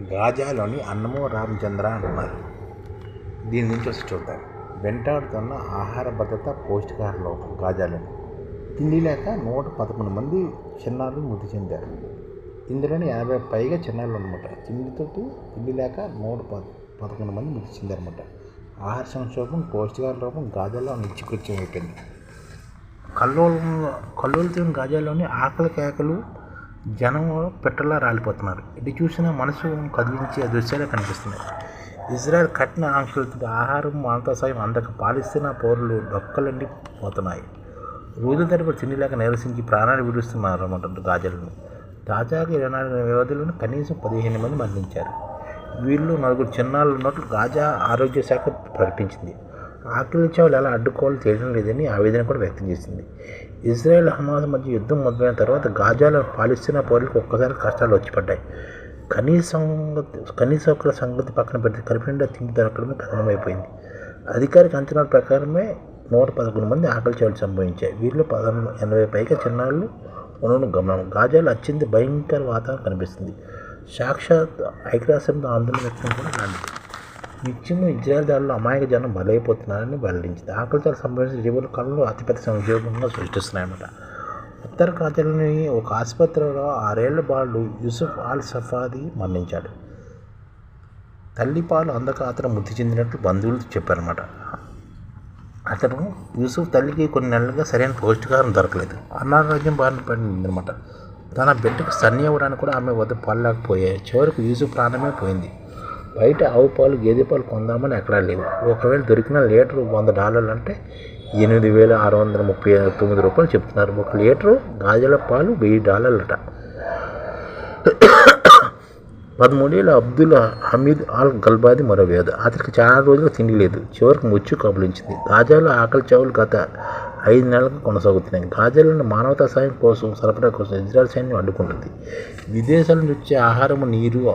గాజాలోని అన్నమో రామచంద్ర అంటున్నారు దీని నుంచి వచ్చి చూద్దాం. వెంటాడుతున్న ఆహార భద్రత పౌష్టికాహార లోపం గాజాలోని. తిండి లేక నూట పదకొండు మంది చిన్నారులు మృతి చెందారు. ఇందులోని ఎనభై పైగా చిన్నారులు అనమాట తిండితోటి తిండి లేక నూట పద పదకొండు మంది మృతి చెందారన్నమాట. ఆహార సంక్షోభం పౌష్టికాహార లోపం గాజాలో నిత్యకృత్యం అయిపోయింది కల్లోలం కల్లోలుతున్న గాజాలోని ఆకలి కేకలు జనం పెట్టలా రాలిపోతున్నారు. ఇది చూసిన మనసు కదిలించే దృశ్యాలు కనిపిస్తున్నాయి. ఇజ్రాయెల్ కఠిన ఆంక్షలతో ఆహారం మానవ సాయం అందక పాలిస్తున్న పౌరులు డొక్కలండి పోతున్నాయి రోజు తరబడి తిండి లేక నిరసించి ప్రాణాలు విడుస్తున్నారు అన్నమాట గాజలను. తాజాగా ఇరవై నాలుగు వ్యవధిలోనే కనీసం పదిహేను మంది మరణించారు. వీళ్ళు నలుగురు చిన్నాళ్ళు ఉన్నట్లు గాజా ఆరోగ్య శాఖ ప్రకటించింది. ఆకలి చావులు ఎలా అడ్డుకోవాలో తెలియడం లేదని ఆవేదన కూడా వ్యక్తం చేసింది. ఇజ్రాయెల్ హమాస్ మధ్య యుద్ధం మొదలైన తర్వాత గాజాలో పాలిస్తున్న పౌరులకు ఒక్కసారి కష్టాలు వచ్చి పడ్డాయి కనీస కనీస ఒక్కల సంగతి పక్కన పెడితే కడుపు తిండి దొరకడమే కథనమైపోయింది. అధికారిక అంచనాల ప్రకారమే నూట పదకొండు మంది ఆకలి చావులు సంభవించాయి. వీరిలో పదకొండు ఎనభై పైగా చిన్నారులు ఉండడం గమనం. గాజాలో అత్యంత భయంకర వాతావరణం కనిపిస్తుంది. సాక్షాత్ ఐక్యరాష్ట్రంతో ఆందోళన వ్యక్తం కూడా కాలేదు. నిత్యం ఇజ్రాయెల్ అమాయక జనం బలైపోతున్నారని వెల్లడించింది. ఆకలితో సంబంధించిన జీవుల కాలంలో అతిపెద్ద సంక్షోభంగా సృష్టిస్తున్నాయన్నమాట ఉత్తర ఖాతాలోని ఒక ఆసుపత్రిలో ఆరేళ్ళ బాలుడు యూసుఫ్ ఆల్ సఫాది మరణించాడు. తల్లిపాలు అందక అతను మృతి చెందినట్లు బంధువులు చెప్పారన్నమాట. అతను యూసుఫ్ తల్లికి కొన్ని నెలలుగా సరైన పౌష్టికారం దొరకలేదు. అనారోగ్యం బారిన పడిందనమాట తన బిడ్డకు సన్ని అవ్వడానికి కూడా ఆమె వద్ద పాలు చివరకు చివరికి యూసుఫ్ ప్రాణమే పోయింది. బయట ఆవు పాలు గేదె పాలు కొందామని ఎక్కడా లేవు. ఒకవేళ దొరికిన లీటరు వంద డాలర్లు అంటే ఎనిమిది వేల ఆరు వందల ముప్పై తొమ్మిది రూపాయలు చెప్తున్నారు. ఒక లీటరు గాజల పాలు వెయ్యి డాలర్లట. పదమూడేళ్ళ అబ్దుల్ హమీద్ ఆల్ గల్బాది మరో వ్యాధి. అతనికి చాలా రోజులు తిండి లేదు. చివరికి ముచ్చు కబలించింది. గాజాలో ఆకలి చావులు గత ఐదు నెలలకు కొనసాగుతున్నాయి. గాజాలను మానవతా సాయం కోసం సరఫరా కోసం ఇజ్రాయల్ సైన్యం అడ్డుకుంటుంది. విదేశాల నుంచి వచ్చే ఆహారము నీరు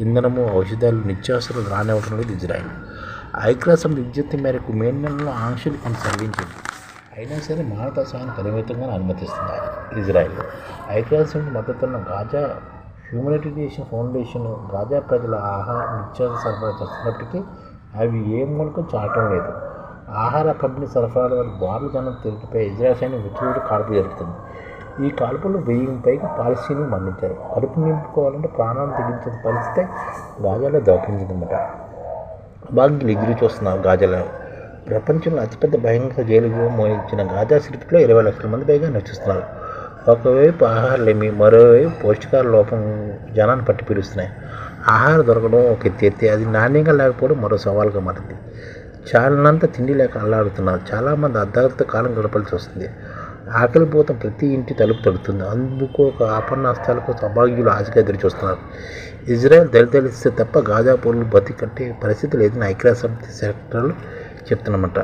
ఇంధనము ఔషధాలు నిత్యావసరాలు రానివ్వడం లేదు ఇజ్రాయెల్. ఐక్యరాష్ట్రం విజ్ఞప్తి మేరకు మే నెలలో ఆంక్షలు కొనసాగించింది అయినా సరే మానవతా సహాయం పరిమితంగా అనుమతిస్తుంది ఇజ్రాయెల్. ఐక్యరాష్ట్రం మద్దతున్న గాజా హ్యూమనిటేషన్ ఫౌండేషన్ గాజా ప్రజల ఆహార నిత్యావసర సరఫరా చేస్తున్నప్పటికీ అవి ఏ మూలకం చాటం లేదు. ఆహార కంపెనీ సరఫరాల వల్ల బార్లు జనం తిరుగుపై ఇజ్రాయల్ సైన్యం విచ్చుడు కాల్పు జరుగుతుంది ఈ కాల్పులు వెయ్యి పైగా పాలస్తీన్లు మరణించారు కడుపు నింపుకోవాలంటే ప్రాణాలు తెగించిన పరిస్థితి గాజాలో దాపించిందన్నమాట. బాగా ఎగిరి చూస్తున్నారు గాజాలో. ప్రపంచంలో అతిపెద్ద భయంకర జైలుగా మోయించిన గాజా సిటీలో ఇరవై లక్షల మంది పైగా నివసిస్తున్నారు ఒకవైపు ఆహారలేమి మరోవైపు పౌష్టికార లోపం జనాన్ని పట్టి పీడిస్తున్నాయి. ఆహారం దొరకడం ఒక ఎత్తి అది నాణ్యంగా లేకపోవడం మరో సవాల్గా మారింది. చాలానంత తిండి లేక అల్లాడుతున్నారు. చాలామంది అర్ధార్థ కాలం గడపాల్సి వస్తుంది. ఆకలిపోతం ప్రతి ఇంటి తలుపు తడుతుంది. అందుకు ఒక ఆపన్న హస్తాలకు సౌభాగ్యులు ఆశగా ఎదురు చూస్తున్నారు ఇజ్రాయెల్ దళితలిస్తే తప్ప గాజా పౌరులు పరిస్థితి లేదని ఐక్యరాజ్యసమితి సెక్టర్లు చెప్తున్నమాట.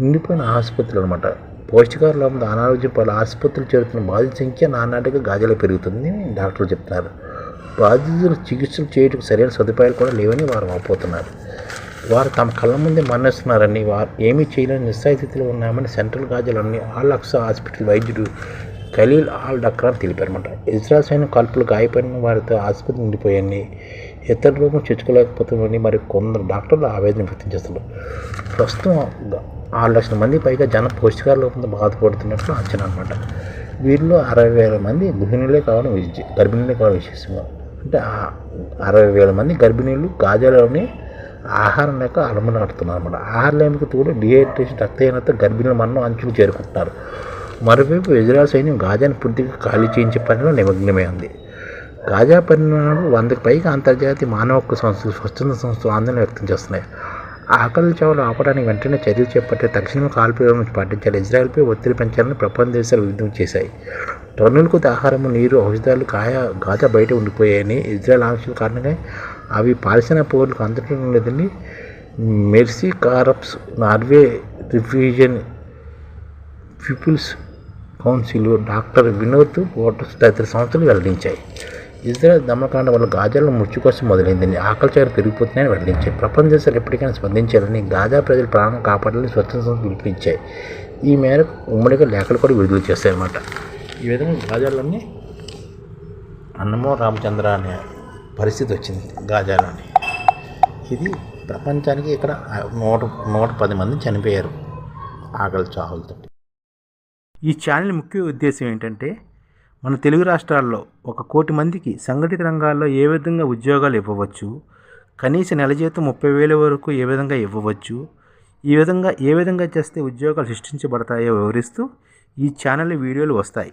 నిండిపోయిన ఆసుపత్రులు అనమాట పౌష్టికార లోపం అనారోగ్యం పలు ఆసుపత్రులు చేరుతున్న బాధితుల సంఖ్య నానాటిగా గాజాలో పెరుగుతుందని డాక్టర్లు చెప్తున్నారు. బాధితులు చికిత్సలు చేయడానికి సరైన సదుపాయాలు కూడా లేవని వారు వాపోతున్నారు. వారు తమ కళ్ళ ముందే మరణిస్తున్నారని వారు ఏమీ చేయలేని నిస్సాయిస్థితిలో ఉన్నామని సెంట్రల్ గాజాలోని ఆల్ అక్సా హాస్పిటల్ వైద్యుడు ఖలీల్ ఆల్ డక్రాన్ తెలిపారన్నమాట. ఇజ్రాయల్ సైన్యం కాల్పులు గాయపడిన వారితో ఆసుపత్రి నిండిపోయాయని ఇతర రోగం చేర్చుకోలేకపోతున్నామని మరి కొందరు డాక్టర్లు ఆవేదన వ్యక్తం చేస్తున్నారు. ప్రస్తుతం ఆరు లక్షల మంది పైగా జన పౌష్టికార లోపంతో బాధపడుతున్నట్లు అంచనా అనమాట వీరిలో అరవై వేల మంది గృహిణులే కావడం విశేష గర్భిణీలే కావడం విశేషంగా. అంటే అరవై వేల మంది గర్భిణీలు గాజాలోని ఆహారం లేక అలమలాడుతున్నారు అన్నమాట. ఆహారం లేమికి తోడు డిహైడ్రేషన్ రక్తహీనత గర్భిణీల మరణం అంచులు చేరుకుంటున్నారు మరోవైపు ఇజ్రాయల్ సైన్యం గాజాను పూర్తిగా ఖాళీ చేయించే పనిలో నిమగ్నమై ఉంది. గాజా పరిణామాలు వందకు పైగా అంతర్జాతీయ మానవ హక్కు సంస్థలు స్వచ్ఛంద సంస్థలు ఆందోళన వ్యక్తం చేస్తున్నాయి. ఆకలి చావులు ఆపడానికి వెంటనే చర్యలు చేపట్టే తక్షణమే కాల్పులను పాటించాలి. ఇజ్రాయెల్పై ఒత్తిడి పెంచాలని ప్రపంచ దేశాలు విధం చేశాయి. టన్నుల కొద్ది ఆహారము నీరు ఔషధాలు కాయ గాజా బయట ఉండిపోయాయని ఇజ్రాయెల్ ఆంక్షల కారణంగా అవి పాలసిన పౌరులకు అందటం లేదని Mercy Corps Norway refugee peoples council doctor Vinod voters తదితర సంస్థలు వెల్లడించాయి. ఇజ్రాయెల్ దమనకాండ వల్ల గాజాలో మృత్యు కోసం మొదలైందని ఆకలి చారు పెరిగిపోతున్నాయని వెల్లడించాయి. ప్రపంచ దేశాలు ఎప్పటికైనా స్పందించాలని గాజా ప్రజల ప్రాణం కాపాడాలని స్వచ్ఛంద సంస్థలు పిలుపునిచ్చాయి. ఈ మేరకు ఉమ్మడిగా లేఖలు కూడా విడుదల చేస్తాయన్నమాట ఈ విధంగా గాజాలోని అన్నమో రామచంద్ర అనే పరిస్థితి వచ్చింది గాజాలోని. ఇది ప్రపంచానికి ఇక్కడ నూట నూట పది మంది చనిపోయారు ఆకలి చావులతో. ఈ ఛానల్ ముఖ్య ఉద్దేశం ఏంటంటే మన తెలుగు రాష్ట్రాల్లో ఒక కోటి మందికి సంఘటిత రంగాల్లో ఏ విధంగా ఉద్యోగాలు ఇవ్వవచ్చు కనీస నెల జీతం ముప్పై వేల వరకు ఏ విధంగా ఇవ్వవచ్చు ఈ విధంగా ఏ విధంగా చేస్తే ఉద్యోగాలు సృష్టించబడతాయో వివరిస్తూ ఈ ఛానల్ వీడియోలు వస్తాయి.